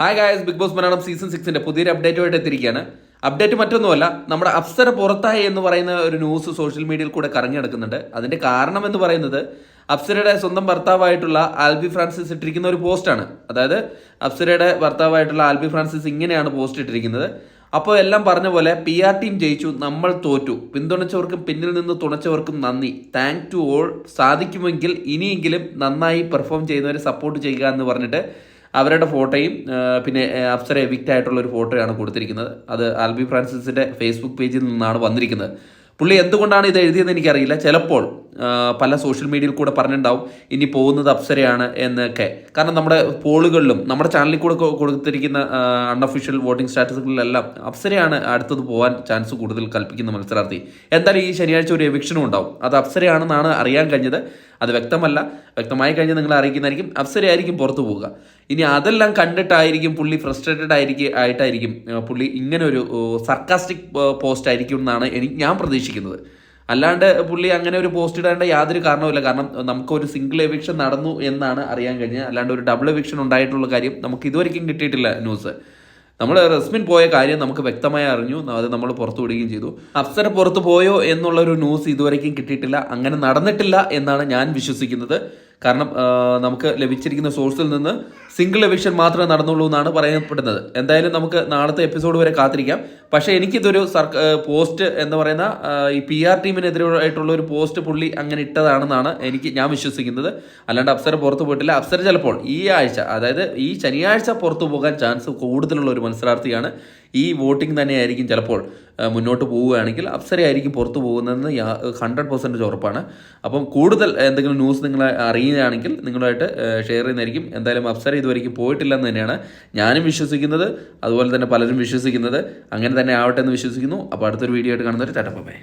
Hi guys Bigg Boss Malayalam season സിക്സിന്റെ പുതിയൊരു അപ്ഡേറ്റുമായിട്ട് എത്തിയിരിക്കുകയാണ്. Update മറ്റൊന്നുമല്ല നമ്മുടെ അപ്സര പുറത്തായി എന്ന് പറയുന്ന ഒരു ന്യൂസ് സോഷ്യൽ മീഡിയയിൽ കൂടെ കറങ്ങി നടക്കുന്നുണ്ട്. അതിന്റെ കാരണം എന്ന് പറയുന്നത് അപ്സരയുടെ സ്വന്തം ഭർത്താവായിട്ടുള്ള ആൽബി ഫ്രാൻസിസ് ഇട്ടിരിക്കുന്ന ഒരു പോസ്റ്റാണ് അതായത് അപ്സരയുടെ ഭർത്താവായിട്ടുള്ള ആൽബി ഫ്രാൻസിസ് ഇങ്ങനെയാണ് പോസ്റ്റ് ഇട്ടിരിക്കുന്നത്. അപ്പോൾ എല്ലാം പറഞ്ഞ പോലെ പി ആർ ടീം ജയിച്ചു നമ്മൾ തോറ്റു. പിന്തുണച്ചവർക്കും പിന്നിൽ നിന്ന് തുണച്ചവർക്കും നന്ദി. താങ്ക് ടു ഓൾ സാധിക്കുമെങ്കിൽ ഇനിയെങ്കിലും നന്നായി പെർഫോം ചെയ്യുന്നവരെ സപ്പോർട്ട് ചെയ്യുക എന്ന് പറഞ്ഞിട്ട് അവരുടെ ഫോട്ടോയും പിന്നെ അപ്സര എവിക്റ്റ് ആയിട്ടുള്ള ഒരു ഫോട്ടോയാണ് കൊടുത്തിരിക്കുന്നത്. അത് ആൽബി ഫ്രാൻസിസിന്റെ ഫേസ്ബുക്ക് പേജിൽ നിന്നാണ് വന്നിരിക്കുന്നത്. പുള്ളി എന്തുകൊണ്ടാണ് ഇത് എഴുതിയതെന്ന് എനിക്കറിയില്ല. ചിലപ്പോൾ പല സോഷ്യൽ മീഡിയയിൽ കൂടെ പറഞ്ഞിട്ടുണ്ടാവും. ഇനി പോകുന്നത് അപ്സരയാണ് എന്നൊക്കെ. കാരണം നമ്മുടെ പോളുകളിലും നമ്മുടെ ചാനലിൽ കൂടെ കൊടുത്തിരിക്കുന്ന അൺഒഫീഷ്യൽ വോട്ടിംഗ് സ്റ്റാറ്റസുകളിലെല്ലാം അപ്സരയാണ് അടുത്തത് പോകാൻ ചാൻസ് കൂടുതൽ കൽപ്പിക്കുന്ന മത്സരാർത്ഥി. എന്തായാലും ഈ ശനിയാഴ്ച ഒരു എവിക്ഷനും ഉണ്ടാവും. അത് അപ്സരയാണെന്നാണ് അറിയാൻ കഴിഞ്ഞത്. അത് വ്യക്തമല്ല. വ്യക്തമായി കഴിഞ്ഞാൽ നിങ്ങൾ അറിയിക്കുന്നതായിരിക്കും. അപ്സരയായിരിക്കും പുറത്തു പോവുക. ഇനി അതെല്ലാം കണ്ടിട്ടായിരിക്കും പുള്ളി ഫ്രസ്ട്രേറ്റഡ് ആയിരിക്കും ആയിട്ടായിരിക്കും പുള്ളി ഇങ്ങനെ ഒരു സർക്കാസ്റ്റിക് പോസ്റ്റ് ആയിരിക്കും എന്നാണ് എനിക്ക് ഞാൻ പ്രതീക്ഷിക്കുന്നത്. അല്ലാണ്ട് പുള്ളി അങ്ങനെ ഒരു പോസ്റ്റ് ഇടേണ്ട യാതൊരു കാരണവുമില്ല. കാരണം നമുക്ക് ഒരു സിംഗിൾ എവിക്ഷൻ നടന്നു എന്നാണ് അറിയാൻ കഴിഞ്ഞത്. അല്ലാണ്ട് ഒരു ഡബിൾ എവിക്ഷൻ ഉണ്ടായിട്ടുള്ള കാര്യം നമുക്ക് ഇതുവരെയ്ക്കും കിട്ടിയിട്ടില്ല ന്യൂസ് നമ്മൾ റസ്മിൻ പോയ കാര്യം നമുക്ക് വ്യക്തമായി അറിഞ്ഞു. അത് നമ്മൾ പുറത്തു വിടുകയും ചെയ്തു. അപ്സര പുറത്തു പോയോ എന്നുള്ളൊരു ന്യൂസ് ഇതുവരെയ്ക്കും കിട്ടിയിട്ടില്ല. അങ്ങനെ നടന്നിട്ടില്ല എന്നാണ് ഞാൻ വിശ്വസിക്കുന്നത്. കാരണം നമുക്ക് ലഭിച്ചിരിക്കുന്ന സോഴ്സിൽ നിന്ന് സിംഗിൾ എവിക്ഷൻ മാത്രമേ നടന്നുള്ളൂ എന്നാണ് പറയപ്പെടുന്നത്. എന്തായാലും നമുക്ക് നാളത്തെ എപ്പിസോഡ് വരെ കാത്തിരിക്കാം. പക്ഷേ എനിക്കിതൊരു സർക്ക പോസ്റ്റ് എന്ന് പറയുന്ന ഈ പി ആർ ടീമിനെതിരായിട്ടുള്ള ഒരു പോസ്റ്റ് പുള്ളി അങ്ങനെ ഇട്ടതാണെന്നാണ് എനിക്ക് ഞാൻ വിശ്വസിക്കുന്നത്. അല്ലാണ്ട് അപ്സര പുറത്തു പോയിട്ടില്ല. അപ്സര ചിലപ്പോൾ ഈ ആഴ്ച അതായത് ഈ ശനിയാഴ്ച പുറത്തു പോകാൻ ചാൻസ് കൂടുതലുള്ള ഒരു മത്സരാർത്ഥിയാണ് ഈ വോട്ടിംഗ് തന്നെയായിരിക്കും ചിലപ്പോൾ മുന്നോട്ട് പോവുകയാണെങ്കിൽ അപ്സരയായിരിക്കും പുറത്തു പോകുന്നതെന്ന് ഹൺഡ്രഡ് പെർസെന്റേജ് ഉറപ്പാണ്. അപ്പം കൂടുതൽ എന്തെങ്കിലും ന്യൂസ് നിങ്ങളെ അറിയുകയാണെങ്കിൽ നിങ്ങളുമായിട്ട് ഷെയർ ചെയ്യുന്നതായിരിക്കും. എന്തായാലും അപ്സര ഇതുവരെയ്ക്കും പോയിട്ടില്ലെന്ന് തന്നെയാണ് ഞാനും വിശ്വസിക്കുന്നത്. അതുപോലെ തന്നെ പലരും വിശ്വസിക്കുന്നത്. അങ്ങനെ തന്നെ ആവട്ടെ എന്ന് വിശ്വസിക്കുന്നു. അപ്പോൾ അടുത്തൊരു വീഡിയോ ആയിട്ട് കാണുന്നവർ ചട്ടപ്പമ്മേ